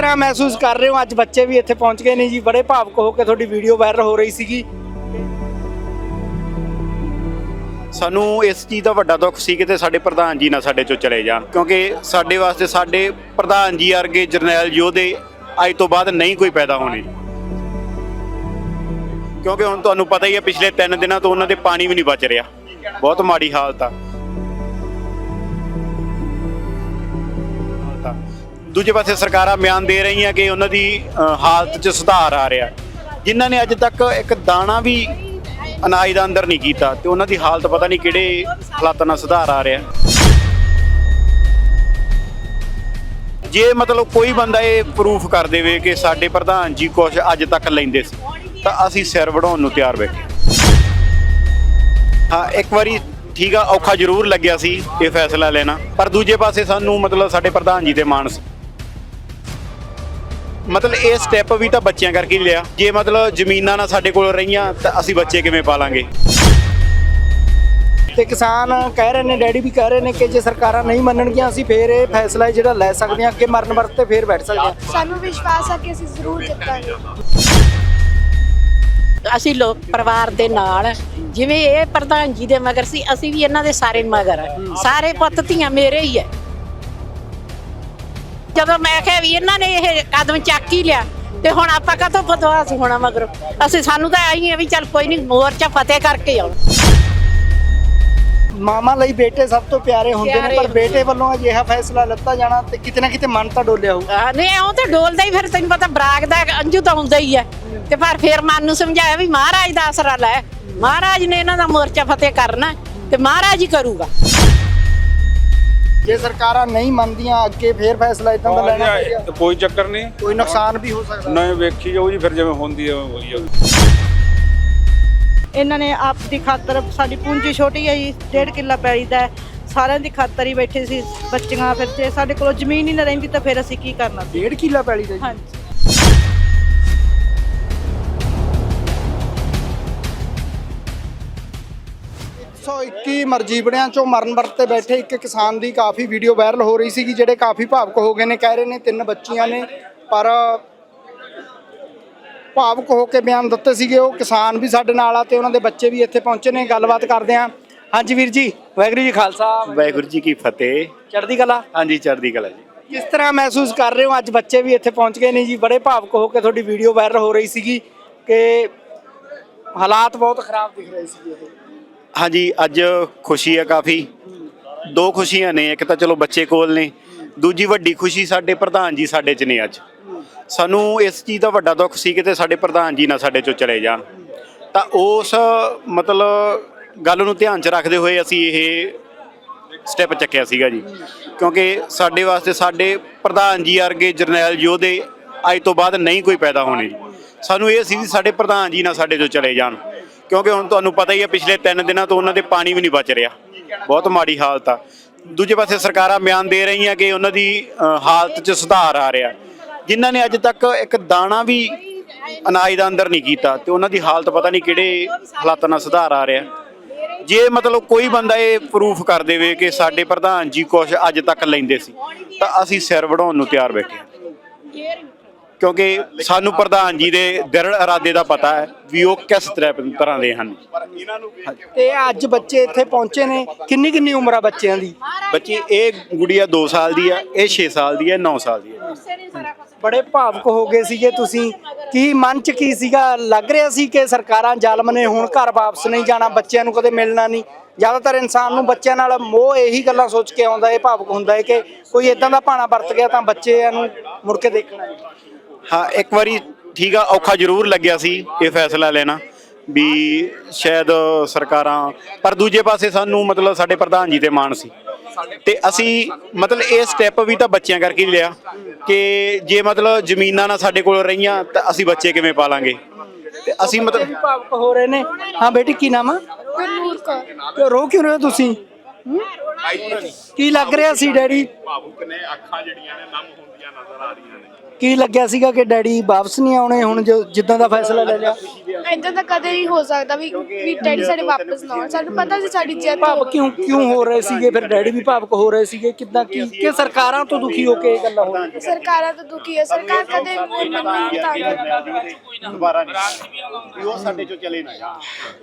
ਤਰ੍ਹਾਂ ਮਹਿਸੂਸ ਕਰ ਰਹੇ ਹੋ? ਅੱਜ ਬੱਚੇ ਵੀ ਇੱਥੇ ਪਹੁੰਚ ਗਏ ਨੇ ਜੀ। ਬੜੇ ਭਾਵੁਕ ਹੋ ਕੇ ਤੁਹਾਡੀ ਵੀਡੀਓ ਵਾਇਰਲ ਹੋ ਰਹੀ ਸੀਗੀ। ਸਾਨੂੰ ਇਸ ਚੀਜ਼ ਦਾ ਵੱਡਾ ਦੁੱਖ ਸੀ ਕਿ ਸਾਡੇ ਪ੍ਰਧਾਨ ਜੀ ਨਾ ਸਾਡੇ ਚੋਂ ਚਲੇ ਜਾਣ। ਕਿਉਂਕਿ ਸਾਡੇ ਵਾਸਤੇ ਸਾਡੇ ਪ੍ਰਧਾਨ ਜੀ ਵਰਗੇ ਜਰਨੈਲ ਯੋਧੇ ਅੱਜ ਤੋਂ ਬਾਅਦ ਨਹੀਂ ਕੋਈ ਪੈਦਾ ਹੋਣੇ। ਕਿਉਂਕਿ ਹੁਣ ਤੁਹਾਨੂੰ ਪਤਾ ਹੀ ਹੈ, ਪਿਛਲੇ 3 ਦਿਨਾਂ ਤੋਂ ਉਹਨਾਂ ਦੇ ਪਾਣੀ ਵੀ ਨਹੀਂ ਬਚ ਰਿਹਾ। ਬਹੁਤ ਮਾੜੀ ਹਾਲਤ ਆ। ਦੂਜੇ ਪਾਸੇ ਸਰਕਾਰਾਂ ਬਿਆਨ ਦੇ ਰਹੀਆਂ ਕਿ ਉਹਨਾਂ ਦੀ ਅ, ਹਾਲਤ 'ਚ ਸੁਧਾਰ ਆ ਰਿਹਾ। ਜਿਨ੍ਹਾਂ ਨੇ ਅੱਜ ਤੱਕ ਇੱਕ ਦਾਣਾ ਵੀ ਅਨਾਜ ਦਾ ਅੰਦਰ ਨਹੀਂ ਕੀਤਾ ਤੇ ਉਹਨਾਂ ਦੀ ਹਾਲਤ ਪਤਾ ਨਹੀਂ ਕਿਹੜੇ ਹਾਲਾਤਾਂ ਨਾਲ ਸੁਧਾਰ ਆ ਰਿਹਾ। ਜੇ ਮਤਲਬ ਕੋਈ ਬੰਦਾ ਇਹ ਪ੍ਰੂਫ ਕਰ ਦੇਵੇ ਕਿ ਸਾਡੇ ਪ੍ਰਧਾਨ ਜੀ ਕੁਝ ਅੱਜ ਤੱਕ ਲੈਂਦੇ ਸੀ ਤਾਂ ਅਸੀਂ ਸਿਰ ਵੜਾਉਣ ਨੂੰ ਤਿਆਰ ਬੈਠੇ। ਹਾਂ ਇੱਕ ਵਾਰੀ ਠੀਕ ਆ ਔਖਾ ਜ਼ਰੂਰ ਲੱਗਿਆ ਸੀ ਇਹ ਫੈਸਲਾ ਲੈਣਾ ਪਰ ਦੂਜੇ ਪਾਸੇ ਸਾਨੂੰ ਮਤਲਬ ਸਾਡੇ ਪ੍ਰਧਾਨ ਜੀ ਤੇ ਮਾਣ ਸੀ। ਮਤਲਬ ਇਹ ਸਟੈਪ ਵੀ ਤਾਂ ਬੱਚਿਆਂ ਕਰਕੇ ਹੀ ਲਿਆ। ਜੇ ਮਤਲਬ ਜ਼ਮੀਨਾਂ ਨਾ ਸਾਡੇ ਕੋਲ ਰਹੀਆਂ ਤਾਂ ਅਸੀਂ ਬੱਚੇ ਕਿਵੇਂ ਪਾਲਾਂਗੇ? ਤੇ ਕਿਸਾਨ ਕਹਿ ਰਹੇ ਨੇ ਡੈਡੀ ਵੀ ਕਹਿ ਰਹੇ ਨੇ ਕਿ ਜੇ ਸਰਕਾਰਾਂ ਨਹੀਂ ਮੰਨਣਗੀਆਂ ਅਸੀਂ ਫੇਰ ਇਹ ਫੈਸਲਾ ਹੈ ਜਿਹੜਾ ਲੈ ਸਕਦੇ ਹਾਂ ਅੱਗੇ ਮਰਨ ਵਰਤ ਤੇ ਫੇਰ ਬੈਠ ਸਕਦੇ ਹਾਂ। ਸਾਨੂੰ ਵਿਸ਼ਵਾਸ ਹੈ ਕਿ ਅਸੀਂ ਜ਼ਰੂਰ ਜਿੱਤਾਂਗੇ। ਅਸੀਂ ਲੋਕ ਪਰਿਵਾਰ ਦੇ ਨਾਲ ਜਿਵੇਂ ਇਹ ਪ੍ਰਧਾਨ ਜੀ ਦੇ ਮਗਰ ਸੀ ਅਸੀਂ ਵੀ ਇਹਨਾਂ ਦੇ ਸਾਰੇ ਮਗਰ ਆ। ਸਾਰੇ ਪੁੱਤ ਧੀਆਂ ਮੇਰੇ ਹੀ ਐ ਜਦੋਂ ਮੈਂ ਕਿਹਾ ਵੀ ਇਹਨਾਂ ਨੇ ਇਹ ਕਦਮ ਚੱਕ ਹੀ ਲਿਆ ਤੇ ਹੁਣ ਆਪਾਂ ਕਾਹਤੋਂ ਬਦਵਾਸ ਹੋਣਾ ਮਗਰ? ਅਸੀਂ ਸਾਨੂੰ ਤਾਂ ਆਈ ਆ ਵੀ ਚੱਲ ਕੋਈ ਨਹੀਂ ਮੋਰਚਾ ਫਤਿਹ ਕਰਕੇ ਆਉਣਾ। ਮਾਮਾ ਲਈ ਬੇਟੇ ਸਭ ਤੋਂ ਪਿਆਰੇ ਹੁੰਦੇ ਨੇ ਪਰ ਬੇਟੇ ਵੱਲੋਂ ਅਜਿਹਾ ਫੈਸਲਾ ਲੱਤਾ ਜਾਣਾ ਤੇ ਕਿਤੇ ਨਾ ਕਿਤੇ ਮਨ ਤਾਂ ਡੋਲਿਆ ਹੋਊ। ਨਹੀਂ ਉਹ ਤੇ ਡੋਲਦਾ ਹੀ ਫਿਰ ਤੈਨੂੰ ਪਤਾ ਬਰਾਗ ਦਾ ਅੰਜੂ ਤਾਂ ਹੁੰਦਾ ਹੀ ਐ ਤੇ ਪਰ ਫਿਰ ਮਨ ਨੂੰ ਸਮਝਾਇਆ ਵੀ ਮਹਾਰਾਜ ਦਾ ਆਸਰਾ ਲੈ। ਮਹਾਰਾਜ ਨੇ ਇਹਨਾਂ ਦਾ ਮੋਰਚਾ ਫਤਿਹ ਕਰਨਾ ਤੇ ਮਹਾਰਾਜ ਹੀ ਕਰੂਗਾ। ਜੇ ਸਰਕਾਰਾਂ ਨਹੀਂ ਮੰਨਦੀਆਂ ਅੱਗੇ ਫੇਰ ਫੈਸਲਾ ਇਦਾਂ ਦਾ ਲੈਣਾ ਪਏਗਾ। ਤੇ ਕੋਈ ਚੱਕਰ ਨਹੀਂ। ਕੋਈ ਨੁਕਸਾਨ ਵੀ ਹੋ ਸਕਦਾ। ਨਹੀਂ ਵੇਖੀ ਜਾਊ ਜੀ ਫਿਰ ਜਿਵੇਂ ਹੁੰਦੀ ਹੈ ਹੋਈ ਜਾਊ ਇਹਨਾਂ ਨੇ ਆਪ ਦੀ ਖਾਤਰ ਸਾਡੀ ਪੂੰਜੀ ਛੋਟੀ ਹੈ ਜੀ ਡੇਢ ਕਿੱਲਾ ਪੈਲੀ ਦਾ ਹੈ। ਸਾਰਿਆਂ ਦੀ ਖਾਤਰ ਹੀ ਬੈਠੇ ਸੀ ਬੱਚੀਆਂ ਫਿਰ ਜੇ ਸਾਡੇ ਕੋਲ ਜ਼ਮੀਨ ਹੀ ਨਾ ਰਹਿੰਦੀ ਤਾਂ ਫਿਰ ਅਸੀਂ ਕੀ ਕਰਨਾ ਸੀ? ਡੇਢ ਕਿੱਲਾ ਪੈਲੀ ਦਾ ਜੀ? ਹਾਂਜੀ। ਸੋ 21 ਮਰਜ਼ੀ ਬੜਿਆਂ ਚੋਂ ਮਰਨ ਵਰਤ ਤੇ ਬੈਠੇ ਇੱਕ ਕਿਸਾਨ ਦੀ ਕਾਫੀ ਵੀਡੀਓ ਵਾਇਰਲ ਹੋ ਰਹੀ ਸੀਗੀ ਜਿਹੜੇ ਕਾਫੀ ਭਾਵੁਕ ਹੋ ਗਏ ਨੇ ਕਹਿ ਰਹੇ ਨੇ ਤਿੰਨ ਬੱਚੀਆਂ ਨੇ ਪਰ ਭਾਵੁਕ ਹੋ ਕੇ ਬਿਆਨ ਦਿੱਤੇ ਸੀਗੇ ਉਹ ਕਿਸਾਨ ਵੀ ਸਾਡੇ ਨਾਲ ਆ ਤੇ ਉਹਨਾਂ ਦੇ ਬੱਚੇ ਵੀ ਇੱਥੇ ਪਹੁੰਚੇ ਨੇ ਗੱਲਬਾਤ ਕਰਦੇ ਆ ਹਾਂਜੀ ਵੀਰ ਜੀ। ਵਾਹਿਗੁਰੂ ਜੀ ਖਾਲਸਾ। ਵਾਹਿਗੁਰੂ ਜੀ ਕੀ ਫਤਿਹ। ਚੜ੍ਹਦੀ ਕਲਾ? ਹਾਂਜੀ ਚੜ੍ਹਦੀ ਕਲਾ ਜੀ। ਕਿਸ ਤਰ੍ਹਾਂ ਮਹਿਸੂਸ ਕਰ ਰਹੇ ਹੋ? ਅੱਜ ਬੱਚੇ ਵੀ ਇੱਥੇ ਪਹੁੰਚ ਗਏ ਨੇ ਜੀ ਬੜੇ ਭਾਵੁਕ ਹੋ ਕੇ ਤੁਹਾਡੀ ਵੀਡੀਓ ਵਾਇਰਲ ਹੋ ਰਹੀ ਸੀਗੀ ਕਿ ਹਾਲਾਤ ਬਹੁਤ ਖਰਾਬ ਦਿਖ ਰਹੇ ਸੀਗੇ ਇਹ ਹਾਂਜੀ, ਅੱਜ ਖੁਸ਼ੀ ਹੈ ਕਾਫੀ। ਦੋ ਖੁਸ਼ੀਆਂ ਨੇ, ਇੱਕ ਤਾਂ ਚਲੋ ਬੱਚੇ ਕੋਲ ਨੇ, ਦੂਜੀ ਵੱਡੀ ਖੁਸ਼ੀ ਸਾਡੇ ਪ੍ਰਧਾਨ ਜੀ ਸਾਡੇ 'ਚ ਨੇ ਅੱਜ। ਸਾਨੂੰ ਇਸ ਚੀਜ਼ ਦਾ ਵੱਡਾ ਦੁੱਖ ਸੀ ਕਿਤੇ ਸਾਡੇ ਪ੍ਰਧਾਨ ਜੀ ਨਾ ਸਾਡੇ 'ਚੋਂ ਚਲੇ ਜਾਣ। ਤਾਂ ਉਸ, ਮਤਲਬ ਗੱਲ ਨੂੰ ਧਿਆਨ 'ਚ ਰੱਖਦੇ ਹੋਏ ਅਸੀਂ ਇਹ ਸਟੈਪ ਚੱਕਿਆ ਸੀਗਾ ਜੀ। ਕਿਉਂਕਿ ਸਾਡੇ ਵਾਸਤੇ ਸਾਡੇ ਪ੍ਰਧਾਨ ਜੀ ਵਰਗੇ ਜਰਨੈਲ ਯੋਧੇ ਅੱਜ ਤੋਂ ਬਾਅਦ ਨਹੀਂ ਕੋਈ ਪੈਦਾ ਹੋਣੇ। ਜੀ ਸਾਨੂੰ ਇਹ ਸੀ ਵੀ ਸਾਡੇ ਪ੍ਰਧਾਨ ਜੀ ਨਾ ਸਾਡੇ ਤੋਂ ਚਲੇ ਜਾਣ। ਕਿਉਂਕਿ ਹੁਣ ਤੁਹਾਨੂੰ ਪਤਾ ਹੀ ਹੈ, ਪਿਛਲੇ 3 ਦਿਨਾਂ ਤੋਂ ਉਹਨਾਂ ਦੇ ਪਾਣੀ ਵੀ ਨਹੀਂ ਬਚ ਰਿਹਾ। ਬਹੁਤ ਮਾੜੀ ਹਾਲਤ ਆ। ਦੂਜੇ ਪਾਸੇ ਸਰਕਾਰਾਂ ਬਿਆਨ ਦੇ ਰਹੀਆਂ ਕਿ ਉਹਨਾਂ ਦੀ ਹਾਲਤ 'ਚ ਸੁਧਾਰ ਆ ਰਿਹਾ। ਜਿਨ੍ਹਾਂ ਨੇ ਅੱਜ ਤੱਕ ਇੱਕ ਦਾਣਾ ਵੀ ਅਨਾਜ ਦਾ ਅੰਦਰ ਨਹੀਂ ਕੀਤਾ ਤੇ ਉਹਨਾਂ ਦੀ ਹਾਲਤ ਪਤਾ ਨਹੀਂ ਕਿਹੜੇ ਹਾਲਾਤਾਂ ਨਾਲ ਸੁਧਾਰ ਆ ਰਿਹਾ। ਜੇ ਮਤਲਬ ਕੋਈ ਬੰਦਾ ਇਹ ਪ੍ਰੂਫ ਕਰ ਦੇਵੇ ਕਿ ਸਾਡੇ ਪ੍ਰਧਾਨ ਜੀ ਕੁਝ ਅੱਜ ਤੱਕ ਲੈਂਦੇ ਸੀ, ਤਾਂ ਅਸੀਂ ਸਿਰ ਵਢਾਉਣ ਨੂੰ ਤਿਆਰ ਬੈਠੇ ਹਾਂ। ਕਿਉਂਕਿ ਸਾਨੂੰ ਪ੍ਰਧਾਨ ਜੀ ਦੇ ਦ੍ਰਿੜ ਇਰਾਦੇ ਦਾ ਪਤਾ ਹੈ ਵੀ ਉਹ ਕਿਸ ਤਰ੍ਹਾਂ ਤਰ੍ਹਾਂ ਦੇ ਹਨ। ਤੇ ਅੱਜ ਬੱਚੇ ਇੱਥੇ ਪਹੁੰਚੇ ਨੇ। ਕਿੰਨੀ ਕਿੰਨੀ ਉਮਰ ਆ ਬੱਚਿਆਂ ਦੀ? ਬੱਚੀ ਇਹ ਗੁੜੀਆ 2 ਸਾਲ ਦੀ ਆ ਇਹ 6 ਸਾਲ ਦੀ ਹੈ 9 ਸਾਲ ਦੀ ਹੈ ਬੜੇ ਭਾਵੁਕ ਹੋ ਗਏ ਸੀਗੇ ਤੁਸੀਂ। ਕੀ ਮਨ ਚ ਕੀ ਸੀਗਾ? ਲੱਗ ਰਿਹਾ ਸੀ ਕਿ ਸਰਕਾਰਾਂ ਜ਼ਾਲਮ ਨੇ ਹੁਣ ਘਰ ਵਾਪਸ ਨਹੀਂ ਜਾਣਾ ਬੱਚਿਆਂ ਨੂੰ ਕਦੇ ਮਿਲਣਾ ਨਹੀਂ? ਜ਼ਿਆਦਾਤਰ ਇਨਸਾਨ ਨੂੰ ਬੱਚਿਆਂ ਨਾਲ ਮੋਹ ਇਹੀ ਗੱਲਾਂ ਸੋਚ ਕੇ ਆਉਂਦਾ ਹੈ ਭਾਵੁਕ ਹੁੰਦਾ ਹੈ ਕਿ ਕੋਈ ਇਦਾਂ ਦਾ ਭਾਣਾ ਵਰਤ ਗਿਆ ਤਾਂ ਬੱਚਿਆਂ ਨੂੰ ਮੁੜ ਕੇ ਦੇਖਣਾ ਹਾਂ ਇੱਕ ਵਾਰੀ ਠੀਕ ਆ ਔਖਾ ਜ਼ਰੂਰ ਲੱਗਿਆ ਸੀ ਇਹ ਫੈਸਲਾ ਲੈਣਾ ਵੀ ਸ਼ਾਇਦ ਸਰਕਾਰਾਂ ਪਰ ਦੂਜੇ ਪਾਸੇ ਸਾਨੂੰ ਮਤਲਬ ਸਾਡੇ ਪ੍ਰਧਾਨ ਜੀ ਤੇ ਮਾਣ ਸੀ। ਤੇ ਅਸੀਂ ਮਤਲਬ ਇਹ ਸਟੈਪ ਵੀ ਤਾਂ ਬੱਚਿਆਂ ਕਰਕੇ ਹੀ ਲਿਆ ਕਿ ਜੇ ਮਤਲਬ ਜ਼ਮੀਨਾਂ ਨਾ ਸਾਡੇ ਕੋਲ ਰਹੀਆਂ ਤਾਂ ਅਸੀਂ ਬੱਚੇ ਕਿਵੇਂ ਪਾਲਾਂਗੇ? ਤੇ ਅਸੀਂ ਮਤਲਬ ਭਾਵੁਕ ਹੋ ਰਹੇ ਨੇ। ਹਾਂ ਬੇਟੀ ਕੀ ਨਾਮ ਆ? ਗੁਰਨੂਰ ਕੌਰ। ਤੇ ਰੋ ਕਿਉਂ ਰਹੇ ਹੋ ਤੁਸੀਂ? ਕੀ ਲੱਗ ਰਿਹਾ ਸੀ ਡੈਡੀ? ਭਾਵੁਕ ਨੇ ਅੱਖਾਂ ਜਿਹੜੀਆਂ ਨੇ ਨਮ ਹੁੰਦੀਆਂ ਨਜ਼ਰ ਆ ਰਹੀਆਂ। ਕੀ ਲੱਗਿਆ ਸੀਗਾ ਕਿ ਡੈਡੀ ਵਾਪਸ ਨਹੀਂ ਆਉਣੇ ਹੁਣ ਜੋ ਜਿੱਦਾਂ ਦਾ ਫੈਸਲਾ ਲੈ ਲਿਆ? ਇਦਾਂ ਤਾਂ ਕਦੇ ਨਹੀਂ ਹੋ ਸਕਦਾ ਵੀ ਵੀ ਡੈਡੀ ਸਾਡੇ ਵਾਪਸ ਨਾ ਆਉਣ। ਸਾਨੂੰ ਪਤਾ ਸੀ ਸਾਡੀ ਜਿੱਤ ਭਾਵ ਕਿਉਂ ਕਿਉਂ ਹੋ ਰਹੇ ਸੀਗੇ? ਫਿਰ ਡੈਡੀ ਵੀ ਭਾਵਕ ਹੋ ਰਹੇ ਸੀਗੇ? ਕਿੱਦਾਂ ਕੀ ਕਿ ਸਰਕਾਰਾਂ ਤੋਂ ਦੁਖੀ ਹੋ ਕੇ ਇਹ ਗੱਲਾਂ ਹੋ ਰਹੀਆਂ? ਸਰਕਾਰਾਂ ਤੋਂ ਦੁਖੀ ਹੈ ਸਰਕਾਰ ਕਦੇ ਮੰਨੀ ਤਾਂ ਦੁਬਾਰਾ ਨਹੀਂ। ਉਹ ਸਾਡੇ ਚੋਂ ਚਲੇ ਨਾ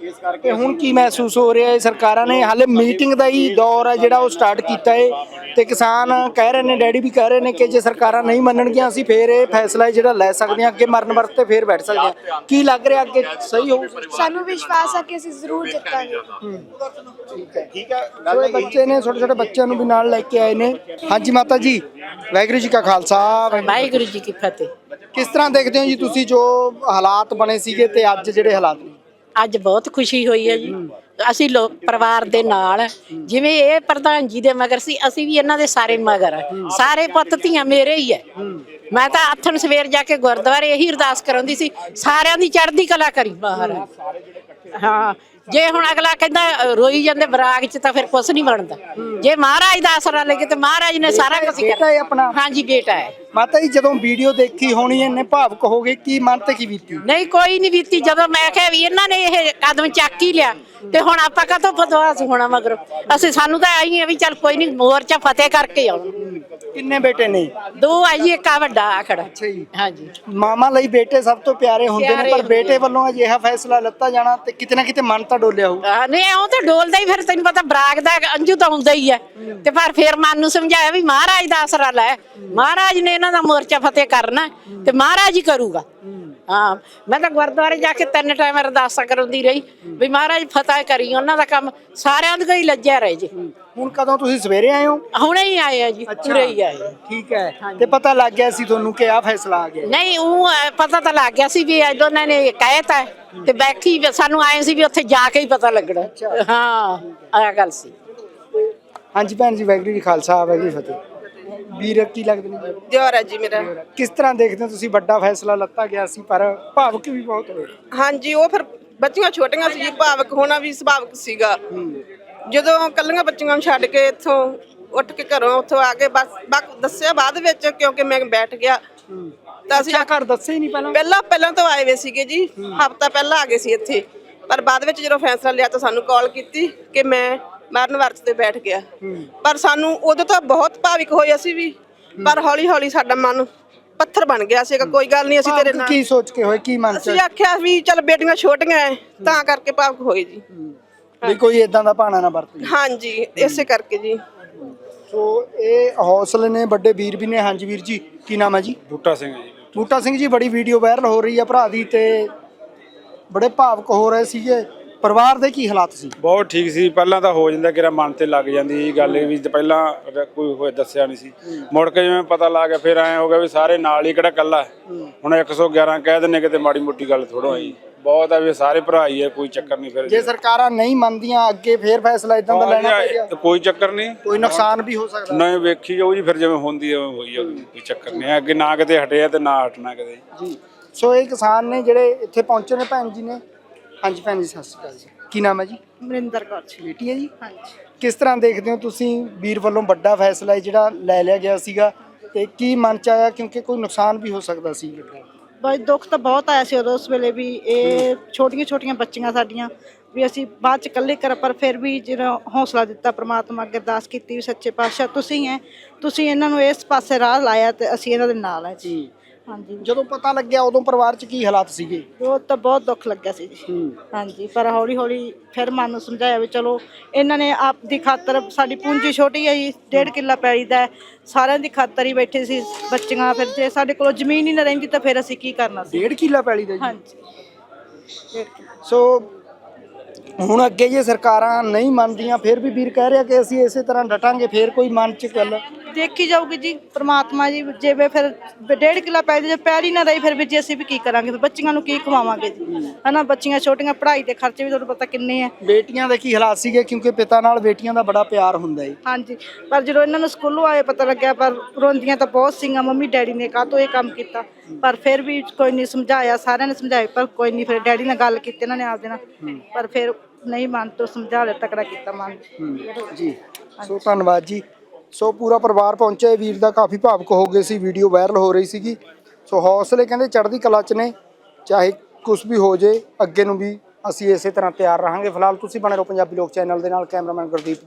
ਇਸ ਤੇ ਕਰਕੇ ਹੁਣ ਕੀ ਮਹਿਸੂਸ ਹੋ ਰਿਹਾ? ਹੈ ਸਰਕਾਰਾਂ ਨੇ ਹਾਲੇ ਮੀਟਿੰਗ ਦਾ ਹੀ ਦੌਰ ਹੈ ਜਿਹੜਾ ਉਹ ਸਟਾਰਟ ਕੀਤਾ ਹੈ ਤੇ ਕਿਸਾਨ ਕਹਿ ਰਹੇ ਨੇ ਡੈਡੀ ਵੀ ਕਹਿ ਰਹੇ ਨੇ ਕਿ ਜੇ ਸਰਕਾਰਾਂ ਨਹੀਂ ਮੰਨਣਗੀਆਂ ਅਸੀਂ ਫੇਰ ਇਹ ਫੈਸਲਾ ਜਿਹੜਾ ਲੈ ਸਕਦੇ ਹਾਂ ਅੱਗੇ ਮਰਨ ਵਰਤ ਤੇ ਫੇਰ ਬੈਠ ਸਕਦੇ ਹਾਂ। ਕੀ ਲੱਗ ਰਿਹਾ ਅੱਗੇ? ਸਹੀ ਹੋਊ? ਸਾਨੂੰ ਵਿਸ਼ਵਾਸ ਹੈ ਕਿ ਅਸੀਂ ਜ਼ਰੂਰ ਜਿੱਤਾਂਗੇ। ਠੀਕ ਹੈ ਸੋ ਇਹ ਬੱਚੇ ਨੇ ਛੋਟੇ ਛੋਟੇ ਬੱਚਿਆਂ ਨੂੰ ਵੀ ਨਾਲ ਲੈ ਕੇ ਆਏ ਨੇ। ਹਾਂਜੀ ਮਾਤਾ ਜੀ ਵਾਹਿਗੁਰੂ ਜੀ ਕਾ ਖਾਲਸਾ ਵਾਹਿਗੁਰੂ ਜੀ ਕੀ ਫਤਿਹ। ਕਿਸ ਤਰ੍ਹਾਂ ਦੇਖਦੇ ਹੋ ਜੀ ਤੁਸੀਂ ਜੋ ਹਾਲਾਤ ਬਣੇ ਸੀਗੇ ਤੇ ਅੱਜ ਜਿਹੜੇ ਹਾਲਾਤ ਨੇ? ਅੱਜ ਬਹੁਤ ਖੁਸ਼ੀ ਹੋਈ ਹੈ ਜੀ। ਅਸੀਂ ਲੋਕ ਪਰਿਵਾਰ ਦੇ ਨਾਲ। ਜਿਵੇਂ ਇਹ ਪ੍ਰਧਾਨ ਜੀ ਦੇ ਮਗਰ ਸੀ ਅਸੀਂ ਵੀ ਇਹਨਾਂ ਦੇ ਸਾਰੇ ਮਗਰ ਆ। ਸਾਰੇ ਪੁੱਤ ਧੀਆਂ ਮੇਰੇ ਹੀ ਹੈ। ਮੈਂ ਤਾਂ ਆਥਣ ਸਵੇਰ ਜਾ ਕੇ ਗੁਰਦੁਆਰੇ ਇਹੀ ਅਰਦਾਸ ਕਰਾਉਂਦੀ ਸੀ ਸਾਰਿਆਂ ਦੀ ਚੜ੍ਹਦੀ ਕਲਾ ਕਰੀ ਬਾਹਰ। ਹਾਂ ਜੇ ਹੁਣ ਅਗਲਾ ਕਹਿੰਦਾ ਰੋਈ ਜਾਂਦੇ ਬਰਾਗ ਚ ਤਾਂ ਫਿਰ ਕੁਛ ਨਹੀਂ ਬਣਦਾ। ਜੇ ਮਹਾਰਾਜ ਦਾ ਆਸਰਾ ਲੈ ਕੇ ਤੇ ਮਹਾਰਾਜ ਨੇ ਸਾਰਾ ਕੁਝ ਬੇਟਾ ਹੈ ਆਪਣਾ ਹਾਂਜੀ ਬੇਟਾ ਹੈ ਮਾਤਾ ਜੀ ਜਦੋਂ ਵੀਡੀਓ ਦੇਖੀ ਹੋਣੀ ਇਹਨੇ ਭਾਵਕ ਹੋ ਗਏ ਕੀ ਮਨ ਤੇ ਕੀ ਬੀਤੀ? ਨਹੀਂ ਕੋਈ ਨਹੀਂ ਬੀਤੀ। ਜਦੋਂ ਮੈਂ ਕਿਹਾ ਵੀ ਇਹਨਾਂ ਨੇ ਇਹ ਕਦਮ ਚੱਕ ਹੀ ਲਿਆ ਤੇ ਹੁਣ ਆਪਾਂ ਕਾਹਤੋਂ ਬਦਵਾਸ ਹੋਣਾ ਮਗਰ? ਅਸੀਂ ਸਾਨੂੰ ਤਾਂ ਆਈ ਆ ਵੀ ਚੱਲ ਕੋਈ ਨਹੀਂ ਮੋਰਚਾ ਫਤਿਹ ਕਰਕੇ ਆਉਣਾ। ਕਿੰਨੇ ਬੇਟੇ ਨੇ? ਦੋ ਆ ਜੀ ਇੱਕ ਆ ਵੱਡਾ। ਆ ਖੜਾ ਜੀ। ਹਾਂਜੀ। ਮਾਮਾ ਲਈ ਬੇਟੇ ਸਭ ਤੋਂ ਪਿਆਰੇ ਹੁੰਦੇ ਨੇ ਪਰ ਹੁੰਦੇ ਬੇਟੇ ਵੱਲੋਂ ਅਜਿਹਾ ਫੈਸਲਾ ਲੱਤਾ ਜਾਣਾ ਤੇ ਕਿਤੇ ਨਾ ਕਿਤੇ ਮਨ ਤਾਂ ਡੋਲਿਆ ਹੋਊ। ਆ, ਨਹੀਂ ਉਹ ਤਾਂ ਡੋਲਦਾ ਹੀ ਫਿਰ ਤੈਨੂੰ ਪਤਾ ਬਰਾਗ ਦਾ ਅੰਜੂ ਤਾਂ ਆਉਂਦਾ ਹੀ ਹੈ। ਤੇ ਪਰ ਫਿਰ ਮਨ ਨੂੰ ਸਮਝਾਇਆ ਵੀ ਮਹਾਰਾਜ ਦਾ ਆਸਰਾ ਲੈ। ਮਹਾਰਾਜ ਨੇ ਇਹਨਾਂ ਦਾ ਮੋਰਚਾ ਫਤਿਹ ਕਰਨਾ ਤੇ ਮਹਾਰਾਜ ਹੀ ਕਰੂਗਾ। ਹਾਂ ਮੈਂ ਤਾਂ ਗੁਰਦੁਆਰੇ ਜਾ ਕੇ ਤਿੰਨ ਟਾਈਮ ਅਰਦਾਸਾਂ ਕਰਾਉਂਦੀ ਰਹੀ ਵੀ ਮਹਾਰਾਜ ਫਤਿਹ ਕਰੀ ਉਹਨਾਂ ਦਾ ਕੰਮ ਸਾਰਿਆਂ ਦਾ ਹੀ ਲੱਜਿਆ ਰਹੇ ਜੀ। ਹੁਣ ਕਦੋਂ ਤੁਸੀਂ ਸਵੇਰੇ ਆਏ ਹੋ? ਹੁਣੇ ਹੀ ਆਏ ਆ ਜੀ ਪੂਰੇ ਹੀ ਆਏ ਆ। ਠੀਕ ਹੈ ਤੇ ਪਤਾ ਲੱਗ ਗਿਆ ਸੀ ਤੁਹਾਨੂੰ ਕਿ ਆਹ ਫੈਸਲਾ ਆ ਗਿਆ। ਨਹੀਂ ਉਹ ਅਹ, ਪਤਾ ਤਾਂ ਲੱਗ ਗਿਆ ਸੀ ਵੀ ਅੱਜ ਉਹਨਾਂ ਨੇ ਕਹਿਤਾ ਤੇ ਬੈਠੀ ਵੀ ਸਾਨੂੰ ਆਏ ਸੀ ਵੀ ਉੱਥੇ ਜਾ ਕੇ ਹੀ ਪਤਾ ਲੱਗਣਾ। ਹਾਂ ਆ ਗੱਲ ਸੀ। ਹਾਂਜੀ ਭੈਣ ਜੀ ਵਾਹਿਗੁਰੂ ਜੀ ਖਾਲਸਾ ਵਾਹਿਗੁਰੂ ਜੀ ਫਤਿਹ। ਵੀਰ ਕੀ ਲੱਗਦੇ ਨੇ? ਜੋਰ ਹੈ ਜੀ ਮੇਰਾ। ਕਿਸ ਤਰ੍ਹਾਂ ਦੇਖਦੇ ਹੋ ਤੁਸੀਂ? ਵੱਡਾ ਫੈਸਲਾ ਲੱਤਾ ਗਿਆ ਸੀ ਪਰ ਭਾਵੁਕ ਵੀ ਬਹੁਤ ਹੋਏ। ਹਾਂਜੀ ਉਹ ਫਿਰ ਬੱਚੀਆਂ ਛੋਟੀਆਂ ਸੀ ਜੀ ਭਾਵਕ ਹੋਣਾ ਵੀ ਸੁਭਾਵਿਕ ਸੀਗਾ। ਜਦੋਂ ਕੱਲੀਆਂ ਬੱਚੀਆਂ ਨੂੰ ਛੱਡ ਕੇ ਇੱਥੋਂ ਉੱਠ ਕੇ ਘਰੋਂ ਉੱਥੋਂ ਆ ਕੇ ਬਸ ਬਕ ਦੱਸਿਆ ਬਾਅਦ ਵਿੱਚ ਕਿਉਂਕਿ ਮੈਂ ਬੈਠ ਗਿਆ। ਤਾਂ ਅਸੀਂ ਘਰ ਦੱਸੇ ਹੀ ਨਹੀਂ ਪਹਿਲਾਂ? ਪਹਿਲਾਂ ਪਹਿਲਾਂ ਤੋਂ ਆਏ ਵੇ ਸੀਗੇ ਜੀ। ਹਫਤਾ ਪਹਿਲਾਂ ਆ ਗਏ ਸੀ ਇੱਥੇ। ਪਰ ਬਾਅਦ ਵਿੱਚ ਜਦੋਂ ਫੈਸਲਾ ਲਿਆ ਤਾਂ ਸਾਨੂੰ ਕਾਲ ਕੀਤੀ ਕਿ ਮੈਂ ਮਰਨ ਵਰਤ ਤੇ ਬੈਠ ਗਿਆ। ਪਰ ਸਾਨੂੰ ਉਦੋਂ ਤਾਂ ਬਹੁਤ ਭਾਵਿਕ ਹੋਏ ਅਸੀਂ ਵੀ ਪਰ ਹੌਲੀ ਹੌਲੀ ਸਾਡਾ ਮਨ ਪੱਥਰ ਬਣ ਗਿਆ ਸੀਗਾ ਕੋਈ ਗੱਲ ਨਹੀਂ ਅਸੀਂ ਤੇਰੇ ਨਾਲ ਕੀ ਸੋਚ ਕੇ ਹੋਏ ਕੀ ਮਨ ਚ? ਅਸੀਂ ਆਖਿਆ ਵੀ ਚੱਲ ਬੇਟੀਆਂ ਛੋਟੀਆਂ ਐ ਤਾਂ ਕਰਕੇ ਭਾਵੁਕ ਹੋਏ ਜੀ। ਵੀ ਕੋਈ ਇਦਾਂ ਦਾ ਭਾਣਾ ਨਾ ਵਰਤੇ ਹਾਂਜੀ ਇਸੇ ਕਰਕੇ ਜੀ। ਸੋ ਇਹ ਹੌਸਲੇ ਨੇ ਵੱਡੇ ਵੀਰ ਵੀ ਨੇ ਹਾਂਜੀ ਵੀਰ ਜੀ ਕੀ ਨਾਮ ਹੈ ਜੀ? ਬੂਟਾ ਸਿੰਘ ਜੀ। ਬੂਟਾ ਸਿੰਘ ਜੀ ਬੜੀ ਵੀਡੀਓ ਵਾਇਰਲ ਹੋ ਰਹੀ ਹੈ ਭਰਾ ਦੀ ਤੇ ਬੜੇ ਭਾਵਕ ਹੋ ਰਹੇ ਸੀਗੇ। ਪਰਿਵਾਰ ਦੇ ਕੀ ਹਾਲਾਤ ਸੀ? ਬਹੁਤ ਠੀਕ ਸੀ। ਪਹਿਲਾਂ ਤਾਂ ਹੋ ਜਾਂਦਾ ਕਿਰਾ ਮਨ ਤੇ ਲੱਗ ਜਾਂਦੀ ਸੀ। ਗੱਲ ਵੀ ਪਹਿਲਾਂ ਰ- ਕੋਈ ਹੋਏ ਦੱਸਿਆ ਨਹੀਂ ਸੀ। ਮੁੜ ਕੇ ਜਿਵੇਂ ਪਤਾ ਲੱਗ ਗਿਆ ਫਿਰ ਐ ਹੋ ਗਿਆ ਵੀ ਸਾਰੇ ਨਾਲ ਹੀ ਕਿਹੜਾ ਕੱਲਾ ਹੁਣ 111 ਕਹਿ ਦਿੰਨੇ ਕਿਤੇ ਮਾੜੀ ਮੋਟੀ ਗੱਲ ਥੋੜੋ ਆਈ ਬਹੁਤ ਆ ਵੀ ਸਾਰੇ ਭਰਾ ਹੀ ਆ ਕੋਈ ਚੱਕਰ ਨਹੀਂ ਫਿਰ। ਜੇ ਸਰਕਾਰਾਂ ਨਹੀਂ ਮੰਨਦੀਆਂ ਅੱਗੇ ਫੇਰ ਫੈਸਲਾ ਇਦਾਂ ਦਾ ਲੈਣਾ ਪਏਗਾ। ਤੇ ਕੋਈ ਚੱਕਰ ਨਹੀਂ। ਕੋਈ ਨੁਕਸਾਨ ਵੀ ਹੋ ਸਕਦਾ। ਨਹੀਂ ਵੇਖੀ ਜਾਊ ਜੀ ਫਿਰ ਜਿਵੇਂ ਹੁੰਦੀ ਹੈ ਉਵੇਂ ਹੋਈ ਜਾਊ ਕੋਈ ਚੱਕਰ ਨਹੀਂ। ਅੱਗੇ ਨਾ ਕਿਤੇ ਹਟਿਆ ਤੇ ਨਾ ਹਟਣਾ ਕਿਤੇ। ਜੀ। ਸੋ ਇਹ ਕਿਸਾਨ ਨੇ ਜਿਹੜੇ ਇੱਥੇ ਪਹੁੰਚੇ ਨੇ ਭੈਣ ਜੀ ਨੇ ਹਾਂਜੀ ਭੈਣ ਜੀ ਸਤਿ ਸ਼੍ਰੀ ਅਕਾਲ ਜੀ। ਕੀ ਨਾਮ ਹੈ ਜੀ? ਮਰਿੰਦਰ ਕੌਰ ਜੀ। ਬੇਟੀ ਹੈ ਜੀ? ਹਾਂਜੀ। ਕਿਸ ਤਰ੍ਹਾਂ ਦੇਖਦੇ ਹੋ ਤੁਸੀਂ ਵੀਰ ਵੱਲੋਂ ਵੱਡਾ ਫੈਸਲਾ ਹੈ ਜਿਹੜਾ ਲੈ ਲਿਆ ਗਿਆ ਸੀਗਾ ਤੇ ਕੀ ਮਨ ਚ ਆਇਆ? ਕਿਉਂਕਿ ਕੋਈ ਨੁਕਸਾਨ ਵੀ ਹੋ ਸਕਦਾ ਸੀ। ਬਈ ਦੁੱਖ ਤਾਂ ਬਹੁਤ ਆਇਆ ਸੀ ਉਦੋਂ ਉਸ ਵੇਲੇ ਵੀ। ਇਹ ਛੋਟੀਆਂ ਛੋਟੀਆਂ ਬੱਚੀਆਂ ਸਾਡੀਆਂ ਵੀ ਅਸੀਂ ਬਾਅਦ ਚ ਇਕੱਲੇ ਕਰ ਪਰ ਫਿਰ ਵੀ ਜਿਹੜਾ ਹੌਸਲਾ ਦਿੱਤਾ ਪ੍ਰਮਾਤਮਾ ਅੱਗੇ ਅਰਦਾਸ ਕੀਤੀ ਵੀ ਸੱਚੇ ਪਾਤਸ਼ਾਹ ਤੁਸੀਂ ਹੈ ਤੁਸੀਂ ਇਹਨਾਂ ਨੂੰ ਇਸ ਪਾਸੇ ਰਾਹ ਲਾਇਆ ਤੇ ਅਸੀਂ ਇਹਨਾਂ ਦੇ ਨਾਲ ਹੈ ਜੀ। ਹਾਂਜੀ। ਜਦੋਂ ਪਤਾ ਲੱਗਿਆ ਉਦੋਂ ਪਰਿਵਾਰ ਚ ਕੀ ਹਾਲਾਤ ਸੀਗੇ? ਉਹ ਤਾਂ ਬਹੁਤ ਦੁੱਖ ਲੱਗਿਆ ਸੀ। ਜੀ ਹਾਂਜੀ ਪਰ ਹੌਲੀ ਹੌਲੀ ਫਿਰ ਮਨ ਨੂੰ ਸਮਝਾਇਆ ਵੀ ਚਲੋ ਇਹਨਾਂ ਨੇ ਆਪ ਦੀ ਖਾਤਰ ਸਾਡੀ ਪੂੰਜੀ ਛੋਟੀ ਹੈ ਜੀ ਡੇਢ ਕਿੱਲਾ ਪੈਲੀ ਦਾ ਹੈ। ਸਾਰਿਆਂ ਦੀ ਖਾਤਰ ਹੀ ਬੈਠੇ ਸੀ ਬੱਚੀਆਂ ਫਿਰ ਜੇ ਸਾਡੇ ਕੋਲ ਜ਼ਮੀਨ ਹੀ ਨਾ ਰਹਿੰਦੀ ਤਾਂ ਫਿਰ ਅਸੀਂ ਕੀ ਕਰਨਾ ਸੀ? ਡੇਢ ਕਿੱਲਾ ਪੈਲੀ ਦਾ ਜੀ? ਹਾਂਜੀ। ਸੋ ਹੁਣ ਅੱਗੇ ਜੇ ਸਰਕਾਰਾਂ ਨਹੀਂ ਮੰਨਦੀਆਂ ਫਿਰ ਵੀ ਵੀਰ ਕਹਿ ਰਿਹਾ ਕਿ ਅਸੀਂ ਇਸੇ ਤਰ੍ਹਾਂ ਡਟਾਂਗੇ ਫਿਰ ਕੋਈ ਮਨ ਚ ਗੱਲ ਦੇਖੀ ਜਾਊਗੀ ਜੀ ਪ੍ਰਮਾਤਮਾ ਜੀ ਜਿਵੇਂ ਫਿਰ ਡੇਢ ਕਿੱਲਾ ਪੈਲੀ ਜੇ ਪੈਲੀ ਨਾ ਰਹੀ ਫਿਰ ਵੀ ਜੀ ਅਸੀਂ ਵੀ ਕੀ ਕਰਾਂਗੇ ਫਿਰ ਬੱਚੀਆਂ ਨੂੰ ਕੀ ਖਵਾਵਾਂਗੇ ਜੀ? ਹਨਾ ਬੱਚੀਆਂ ਛੋਟੀਆਂ ਪੜ੍ਹਾਈ ਦੇ ਖਰਚੇ ਵੀ ਤੁਹਾਨੂੰ ਪਤਾ ਕਿੰਨੇ ਆ। ਬੇਟੀਆਂ ਦੇ ਕੀ ਹਾਲਾਤ ਸੀਗੇ? ਕਿਉਂਕਿ ਪਿਤਾ ਨਾਲ ਬੇਟੀਆਂ ਦਾ ਬੜਾ ਪਿਆਰ ਹੁੰਦਾ ਹੈ ਹਾਂਜੀ ਪਰ ਜਦੋਂ ਇਹਨਾਂ ਨੂੰ ਸਕੂਲੋਂ ਆਏ ਪਤਾ ਲੱਗਿਆ ਪਰ ਰੋਂਦੀਆਂ ਤਾਂ ਬਹੁਤ ਸੀਗੀਆਂ ਮੰਮੀ ਡੈਡੀ ਨੇ ਕਾਹਤੋਂ ਇਹ ਕੰਮ ਕੀਤਾ? ਪਰ ਫਿਰ ਵੀ ਕੋਈ ਨਹੀਂ ਸਮਝਾਇਆ ਸਾਰਿਆਂ ਨੇ ਸਮਝਾਇਆ ਪਰ ਕੋਈ ਨਹੀਂ ਫਿਰ ਡੈਡੀ ਨਾਲ ਗੱਲ ਕੀਤੀ ਇਹਨਾਂ ਨੇ ਆਪਦੇ ਨਾਲ। ਪਰ ਫਿਰ ਨਹੀਂ ਮਨ ਤੋਂ ਸਮਝਾ ਲਿਆ ਤਕੜਾ ਕੀਤਾ ਮਨ। ਜੀ। ਸੋ ਧੰਨਵਾਦ ਜੀ। ਸੋ ਪੂਰਾ ਪਰਿਵਾਰ ਪਹੁੰਚਿਆ। ਇਹ ਵੀਰ ਦਾ ਕਾਫੀ ਭਾਵਕ ਹੋ ਗਏ ਸੀ। ਵੀਡੀਓ ਵਾਇਰਲ ਹੋ ਰਹੀ ਸੀਗੀ। ਸੋ ਹੌਸਲੇ ਕਹਿੰਦੇ ਚੜ੍ਹਦੀ ਕਲਾ ਚ ਨੇ। ਚਾਹੇ ਕੁਝ ਵੀ ਹੋ ਜੇ, ਅੱਗੇ ਨੂੰ ਵੀ ਅਸੀਂ ਇਸੇ ਤਰ੍ਹਾਂ ਤਿਆਰ ਰਹਾਂਗੇ। ਫਿਲਹਾਲ ਤੁਸੀਂ ਬਣੇ ਰਹੋ ਪੰਜਾਬੀ ਲੋਕ ਚੈਨਲ ਦੇ ਨਾਲ। ਕੈਮਰਾਮੈਨ ਗੁਰਦੀਪ